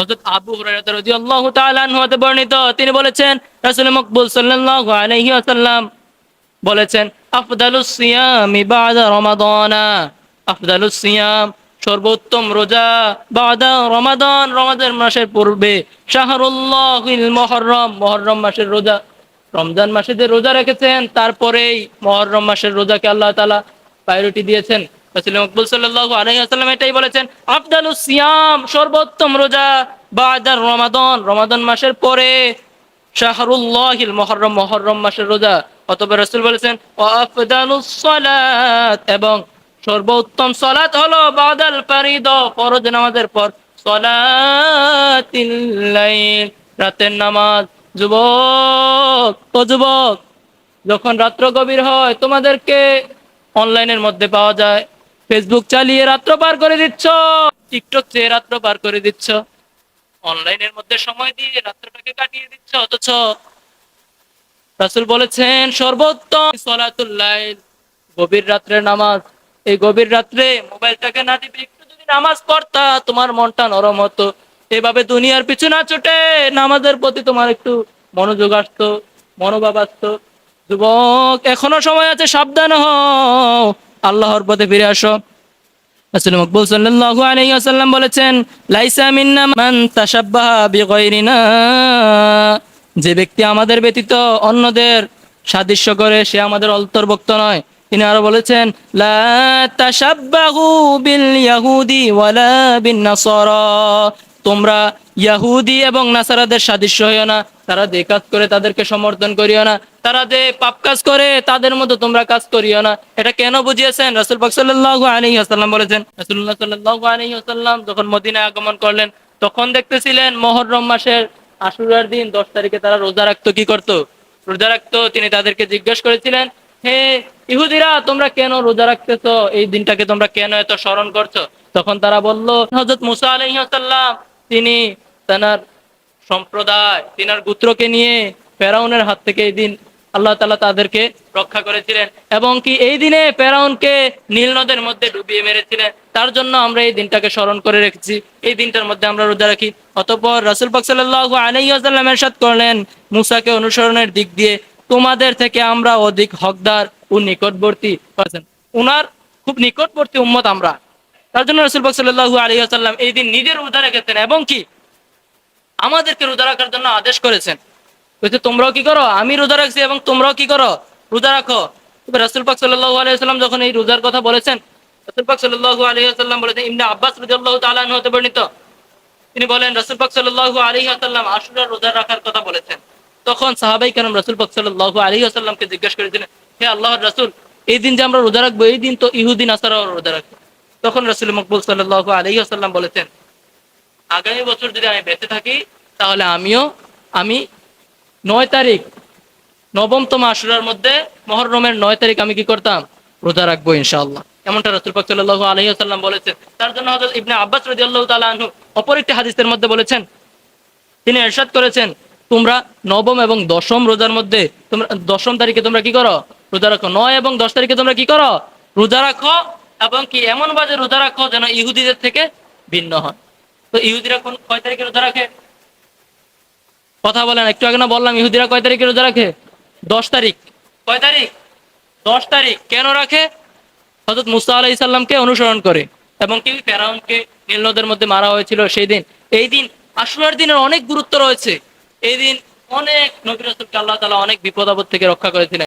হযরত আবু হুরায়রা রাদিয়াল্লাহু তাআলা হতে বর্ণিত। তিনি বলেছেন, রাসূল সাল্লাল্লাহু আলাইহি ওয়াসাল্লাম বলেছেন, আফদালুস বাদা রমাদানা। আফদালুস সিয়াম সর্বোত্তম রোজা বাদা রমাদান রমাদান মাসের পূর্বে শাহরুল্লাহিল মুহররম মুহররম মাসের রোজা, রমজান মাসে যে রোজা রেখেছেন, তারপরেই মুহররম মাসের রোজাকে আল্লাহ তাআলা প্রায়োরিটি দিয়েছেন। মকবুল সাল্লাল্লাহু আলাইহি ওয়াসাল্লাম এটাই বলেছেন, আফদালুস সিয়াম, সর্বোত্তম রোজা বাদা রমাদান। রমাদান মাসের পরে শাহরুল্লাহিল মুহররম মুহররম মাসের রোজা। রাসূল বলেছেন আফদালুস সালাত, এবং সর্বোত্তম সালাত হলো বাদাল ফারিদ, ফরজ নামাজের পর সালাতিল লাইল, রাতের নামাজ। যুবক, ও যুবক, যখন রাত্র গভীর হয়, তোমাদেরকে অনলাইনের মধ্যে পাওয়া যায়। ফেসবুক চালিয়ে রাত্র পার করে দিচ্ছ। টিকটক চেয়ে রাত্র পার করে দিচ্ছ। অনলাইনের মধ্যে সময় দিয়ে রাত্রটাকে কাটিয়ে দিচ্ছ, অথচ রাসূল বলেছেন, সর্বোত্তম সলাতুল লাইল, গভীর রাত্রের নামাজ। এই গভীর রাত্রে মোবাইলটাকে না টিপে একটু যদি নামাজ পড়তা, তোমার মনটা নরম হতো। এভাবে দুনিয়ার পিছু না ছুটে নামাজের প্রতি তোমার একটু মনোযোগ আসতো, মনোভাব আসতো। যুবক, এখনও সময় আছে, সাবধান হও। আল্লাহর পথে ফিরে আসো। যে ব্যক্তি আমাদের ব্যতীত অন্যদের সাদৃশ্য করে, সে আমাদের অন্তর্ভুক্ত নয়। তিনি আরও বলেছেন বিল ইয়াহুদি ওয়ালা বিন তোমরা ইয়াহুদি এবং নাসারাদের সাদৃশ্য হইও না তারা যে কাজ করে তাদেরকে সমর্থন করিও না। তারা যে পাপ কাজ করে, তাদের মতো তোমরা কাজ করিও না। এটা কেন বুঝিয়েছেন? রাসূল পাক সাল্লাল্লাহু আলাইহি ওয়াসাল্লাম বলেছেন, রাসূলুল্লাহ সাল্লাল্লাহু আলাইহি ওয়াসাল্লাম যখন মদিনায় আগমন করলেন, তখন দেখতেছিলেন মুহররম মাসের আশুরার দিন 10 তারিখে তারা রোজা রাখতো, কি করতো? রোজা রাখতো, তিনি তাদেরকে জিজ্ঞেস করেছিলেন, হে ইহুদিরা, তোমরা কেন রোজা রাখতেছো? এই দিনটাকে তোমরা কেন এত স্মরণ করছ? তখন তারা বলল, হযরত মুসা আলাইহিস সালাম তিনি তার সম্প্রদায়, তিনার গোত্রকে নিয়ে ফেরাউনের হাত থেকে এই দিন আল্লাহ তালা তাদেরকে রক্ষা করেছিলেন এবং কি এই দিনে ফেরাউনকে নীল নদের মধ্যে ডুবিয়ে মেরেছিলেন। তার জন্য আমরা এই দিনটাকে স্মরণ করে রেখেছি। এই দিনটার মধ্যে আমরা রোজা রাখি। অতঃপর রাসুল পাক সাল্লাহ আলাইসাল্লাম এরশাদ করলেন, মুসাকে অনুসরণের দিক দিয়ে, তোমাদের থেকে আমরা অধিক হকদার ও নিকটবর্তী করেছেন উনার খুব নিকটবর্তী উম্মত আমরা। তার জন্য রসুল পাক সাল্লাহু আলী আসাল্লাম এই দিন নিজের রোজা রেখেছেন এবং কি আমাদেরকে রোজা রাখার জন্য আদেশ করেছেন। বলছে তোমরাও কি করো? আমি রোজা রাখছি এবং তোমরাও কি করো? রোজা রাখো। রসুল পাক সাল্লাহু আলী আসাল্লাম যখন এই রোজার কথা বলেছেন, রসুল পাক সাল্লাহু আলী আসাল্লাম বলেছেন ইমনা আব্বাস রাদিয়াল্লাহু তাআলা আনহু হতে বর্ণিত। তিনি বলেন, রসুল পাক সাল্লাহু আলী আসাল্লাম আশুরা রোজা রাখার কথা বলেছেন। তখন সাহাবাই কেন রসুল পাক সাল্লাহু আলী আসাল্লামকে জিজ্ঞেস করেছিলেন, হে আল্লাহর রসুল, এই দিন যে আমরা রোজা রাখব, এই দিন তো ইহুদিন আসারাও রোজা রাখব। তখন রাসুল মকবুল সাল্লাহ আলী আসাল্লাম বলেছেন আগামী বছর যদি আমি বেঁচে থাকি, তাহলে আমিও, আমি নয় তারিখ, নবমতম আশুরার মধ্যে মহরমের নয় তারিখ আমি কি করতাম? রোজা রাখব ইনশাআল্লাহ। এমনটা রসুল পাক সাল্লাহ আলহি আসাল্লাম বলেছেন। তার জন্য হজরত ইবনে আব্বাস রদি আল্লাহ তালা অপর একটি হাদিসের মধ্যে বলেছেন, তিনি এরশাদ করেছেন, তোমরা নবম এবং দশম রোজার মধ্যে তোমরা, দশম তারিখে তোমরা কি করো? রোজা রাখো। নয় এবং দশ তারিখে তোমরা কি করো? রোজা রাখো এবং কি এমন বাজে রোজা রাখো যেন ইহুদিদের থেকে ভিন্ন হয়। তো ইহুদিরা কোন, কয় তারিখে রোজা রাখে? কথা বলেন, একটু আগে না বললাম, ইহুদিরা কয় তারিখে রোজা রাখে? দশ তারিখ। কয় তারিখ? দশ তারিখ। কেন রাখে? হজরত মুসা আলাহ ইসাল্লামকে অনুসরণ করে। এবং কি, ফেরাউনকে, নীল নদের মধ্যে মারা হয়েছিল সেই দিন। এই দিন আশুরার দিনের অনেক গুরুত্ব রয়েছে। এই দিন অনেক নবী রাসূলকে আল্লাহ তাআলা অনেক বিপদ আপদ থেকে রক্ষা করেছিলেন।